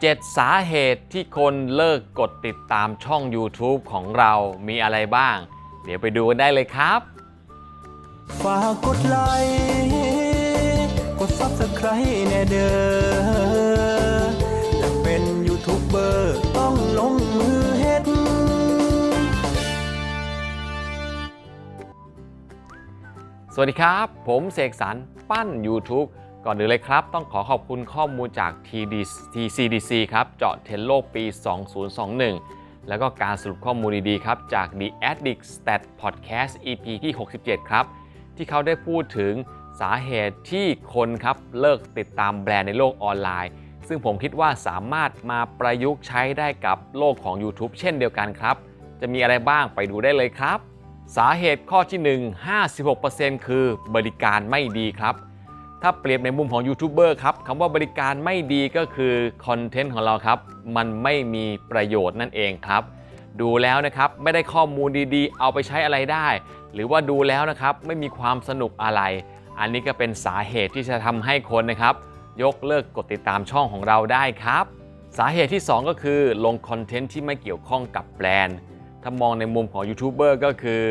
7 สาเหตุที่คนเลิกกดติดตามช่อง YouTube ของเรามีอะไรบ้าง เดี๋ยวไปดูกันได้เลยครับ ฝากกดไลค์กดซับสไครต์แน่เด้ออยากเป็นยูทูบเบอร์ต้องลงมือเฮ็ด สวัสดีครับ ผมเสกสรรปั้น YouTube ก่อนอื่นเลยครับ ต้องขอขอบคุณข้อมูลจาก TCDC ครับ เจาะเทรนด์โลกปี 2021 แล้วก็การสรุปข้อมูลดีๆครับ จาก The Addict Stat Podcast EP ที่ 67 ครับ ที่เขาได้พูดถึงสาเหตุที่คนครับเลิกติดตามแบรนด์ในโลกออนไลน์ ซึ่งผมคิดว่าสามารถมาประยุกต์ใช้ได้กับโลกของ YouTube เช่นเดียวกันครับ จะมีอะไรบ้างไปดูได้เลยครับ สาเหตุข้อที่ 1 56%คือบริการไม่ดีครับ ถ้าเปรียบในมุมของยูทูบเบอร์ครับคำว่าบริการไม่ดีก็คือคอนเทนต์ของเราครับ มันไม่มีประโยชน์นั่นเองครับ ดูแล้วนะครับไม่ได้ข้อมูลดีๆ เอาไปใช้อะไรได้ หรือว่าดูแล้วนะครับไม่มีความสนุกอะไร อันนี้ก็เป็นสาเหตุที่จะทำให้คนนะครับ ยกเลิกกดติดตามช่องของเราได้ครับ สาเหตุที่ 2 ก็คือลงคอนเทนต์ที่ไม่เกี่ยวข้องกับแบรนด์ถ้ามองในมุมของยูทูบเบอร์ก็คือ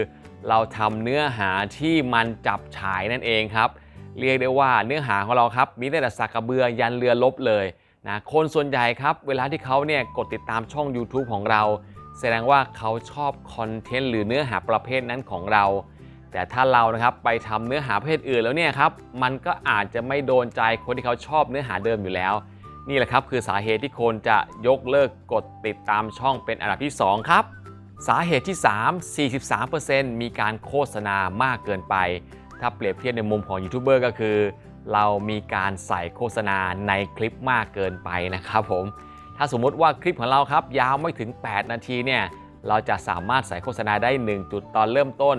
เราทำเนื้อหาที่มันจับฉายนั่นเองครับ เรียกได้ว่าเนื้อหาของเราครับมีตั้งแต่สักกระเบือยันเรือลบเลยนะคนส่วนใหญ่ครับเวลาที่เขาเนี่ยกดติดตามช่อง YouTube ของเรา แสดงว่าเขาชอบคอนเทนต์หรือเนื้อหาประเภทนั้นของเรา แต่ถ้าเรานะครับไปทำเนื้อหาประเภทอื่นแล้วเนี่ยครับมันก็อาจจะไม่โดนใจคนที่เขาชอบเนื้อหาเดิมอยู่แล้ว นี่แหละครับคือสาเหตุที่คนจะยกเลิกกดติดตามช่องเป็นอันดับที่ 2 ครับสาเหตุที่ 3 43%มีการโฆษณามากเกินไป ถ้าเปรียบเทียบในมุมของยูทูบเบอร์ก็คือ เรามีการใส่โฆษณาในคลิปมากเกินไปนะครับผม ถ้าสมมติว่าคลิปของเราครับ ยาวไม่ถึง 8 นาทีเนี่ยเราจะสามารถใส่โฆษณาได้ 1 จุดตอนเริ่มต้น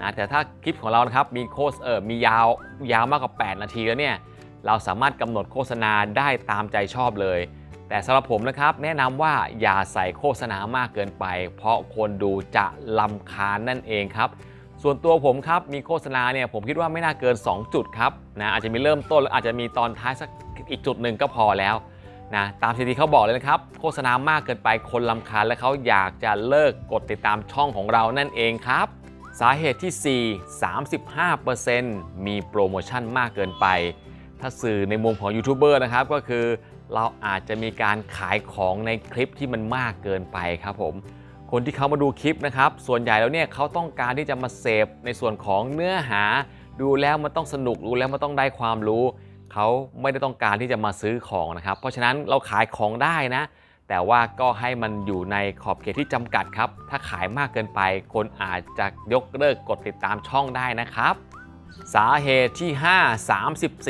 นะแต่ถ้าคลิปของเรานะครับมีโฆษเออมียาวยาวมากกว่า 8 นาทีแล้วเนี่ยเราสามารถกำหนดโฆษณาได้ตามใจชอบเลย แต่สำหรับผมนะครับแนะนำว่าอย่าใส่โฆษณามากเกินไป เพราะคนดูจะลำคาญนั่นเองครับ ส่วนตัวผมครับมีโฆษณาเนี่ยผมคิดว่าไม่น่าเกิน 2 จุดครับนะอาจจะมีเริ่มต้นแล้วอาจจะมีตอนท้ายสักอีกจุดหนึ่งก็พอแล้วนะตามที่เขาบอกเลยนะครับ โฆษณามากเกินไปคนลำคาญและเขาอยากจะเลิกกดติดตามช่องของเรานั่นเองครับ สาเหตุที่ 4 35%มีโปรโมชั่นมากเกินไป ถ้าสื่อในมุมของยูทูบเบอร์นะครับก็คือ เราอาจจะมีการขายของในคลิปที่มันมากเกินไปครับผม คนที่เขามาดูคลิปนะครับ ส่วนใหญ่แล้วเนี่ยเขาต้องการที่จะมาเสพในส่วนของเนื้อหา ดูแล้วมันต้องสนุกดูแล้วมันต้องได้ความรู้ เขาไม่ได้ต้องการที่จะมาซื้อของนะครับ เพราะฉะนั้นเราขายของได้นะ แต่ว่าก็ให้มันอยู่ในขอบเขตที่จำกัดครับ ถ้าขายมากเกินไป คนอาจจะยกเลิกกดติดตามช่องได้นะครับ สาเหตุที่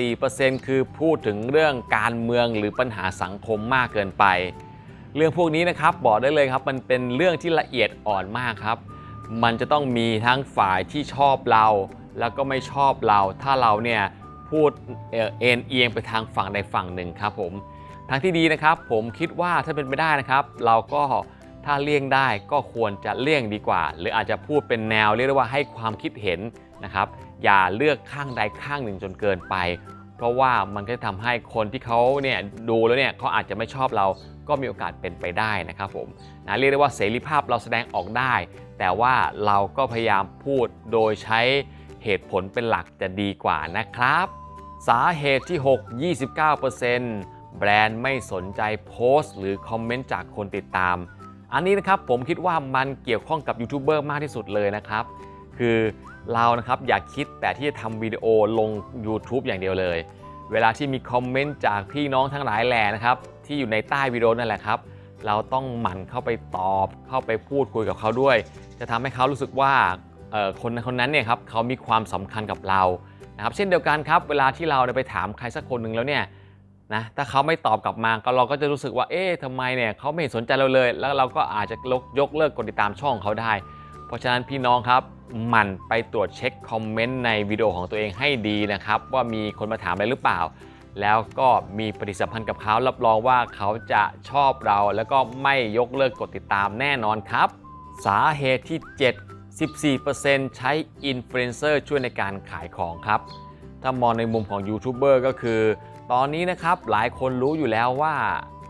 5 34%คือพูดถึงเรื่องการเมืองหรือปัญหาสังคมมากเกินไป เรื่องพวกนี้นะครับบอกได้เลยครับ มันเป็นเรื่องที่ละเอียดอ่อนมากครับ มันจะต้องมีทั้งฝ่ายที่ชอบเรา แล้วก็ไม่ชอบเรา ถ้าเราเนี่ยพูดเอ็นเอียงไปทางฝั่งใดฝั่งหนึ่งครับผมทางที่ดีนะครับ ผมคิดว่าถ้าเป็นไปได้นะครับ เราก็ถ้าเลี่ยงได้ก็ควรจะเลี่ยงดีกว่า หรืออาจจะพูดเป็นแนวเรียกได้ว่าให้ความคิดเห็นนะครับ อย่าเลือกข้างใดข้างหนึ่งจนเกินไป เพราะว่ามันก็จะทำให้คนที่เขาเนี่ยดูแล้วเนี่ยเขาอาจจะไม่ชอบเราก็มีโอกาสเป็นไปได้นะครับผมนะเรียกได้ว่าเสรีภาพเราแสดงออกได้ แต่ว่าเราก็พยายามพูดโดยใช้เหตุผลเป็นหลักจะดีกว่านะครับ สาเหตุที่ 6 29%แบรนด์ไม่สนใจโพสต์ หรือคอมเมนต์จากคนติดตาม อันนี้นะครับผมคิดว่ามันเกี่ยวข้องกับยูทูบเบอร์มากที่สุดเลยนะครับ คือ เรานะครับอย่าคิดแต่ที่จะทำวิดีโอลง YouTube อย่างเดียวเลย เวลาที่มีคอมเมนต์จากพี่น้องทั้งหลายแหล่นะครับ ที่อยู่ในใต้วิดีโอนั่นแหละครับ เราต้องหมั่นเข้าไปตอบ เข้าไปพูดคุยกับเขาด้วย จะทำให้เขารู้สึกว่าคนคนนั้นเนี่ยครับเขามีความสำคัญกับเรานะครับเช่นเดียวกันครับเวลาที่เราไปถามใครสักคนหนึ่งแล้วเนี่ยนะถ้าเขาไม่ตอบกลับมาก็เราก็จะรู้สึกว่าเอ๊ะทำไมเนี่ยเขาไม่สนใจเราเลย แล้วเราก็อาจจะยกยกเลิกกดติดตามช่องเขาได้ เพราะฉะนั้นพี่น้องครับหมั่นไปตรวจเช็คคอมเมนต์ในวิดีโอของตัวเองให้ดีนะครับ ว่ามีคนมาถามอะไรหรือเปล่า แล้วก็มีปฏิสัมพันธ์กับเขารับรองว่าเขาจะชอบเรา แล้วก็ไม่ยกเลิกกดติดตามแน่นอนครับ สาเหตุที่ 7 14%ใช้อินฟลูเอนเซอร์ช่วยในการขายของครับ ถ้ามองในมุมของยูทูบเบอร์ก็คือ ตอนนี้นะครับหลายคนรู้อยู่แล้วว่า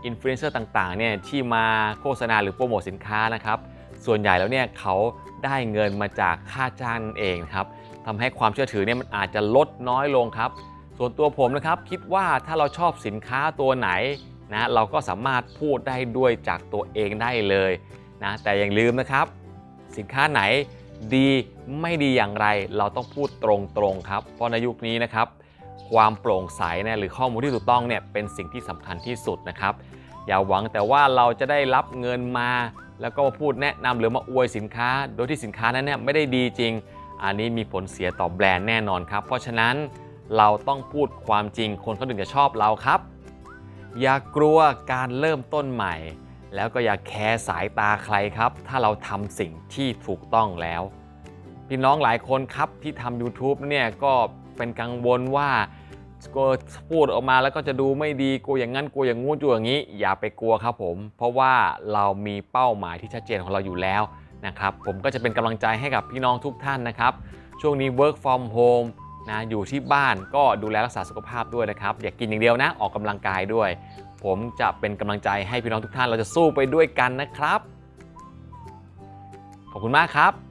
อินฟลูเอนเซอร์ต่างๆเนี่ยที่มาโฆษณาหรือโปรโมทสินค้านะครับ ส่วนใหญ่แล้วเนี่ยเขา ได้เงินมาจากค่าจ้างนั่นเองครับทำให้ความเชื่อถือเนี่ยมันอาจจะลดน้อยลงครับ ส่วนตัวผมนะครับคิดว่าถ้าเราชอบสินค้าตัวไหนนะเราก็สามารถพูดได้ด้วยจากตัวเองได้เลยนะแต่อย่าลืมนะครับ สินค้าไหนดีไม่ดีอย่างไร เราต้องพูดตรงๆครับ เพราะในยุคนี้นะครับ ความโปร่งใสเนี่ยหรือข้อมูลที่ถูกต้องเนี่ยเป็นสิ่งที่สำคัญที่สุดนะครับ อย่าหวังแต่ว่าเราจะได้รับเงินมา แล้วก็มาพูดแนะนำหรือมาอวยสินค้า โดยที่สินค้านั้นเนี่ยไม่ได้ดีจริง อันนี้มีผลเสียต่อแบรนด์แน่นอนครับ เพราะฉะนั้นเราต้องพูดความจริง คนเขาถึงจะชอบเราครับ อย่ากลัวการเริ่มต้นใหม่ แล้วก็อย่าแคร์สายตาใครครับ ถ้าเราทำสิ่งที่ถูกต้องแล้ว พี่น้องหลายคนครับที่ทำ YouTube เนี่ยก็เป็นกังวลว่า กลัวพูดออกมาแล้วก็จะดูไม่ดีกลัวอย่างนั้นกลัวอย่างงู้นกลัวอย่างนี้ อย่าไปกลัวครับผม เพราะว่าเรามีเป้าหมายที่ชัดเจนของเราอยู่แล้วนะครับผมก็จะเป็นกำลังใจให้กับพี่น้องทุกท่านนะครับ ช่วงนี้ work from home นะอยู่ที่บ้านก็ดูแลรักษาสุขภาพด้วยนะครับ อย่ากกินอย่างเดียวนะออกกำลังกายด้วย ผมจะเป็นกำลังใจให้พี่น้องทุกท่านเราจะสู้ไปด้วยกันนะครับ ขอบคุณมากครับ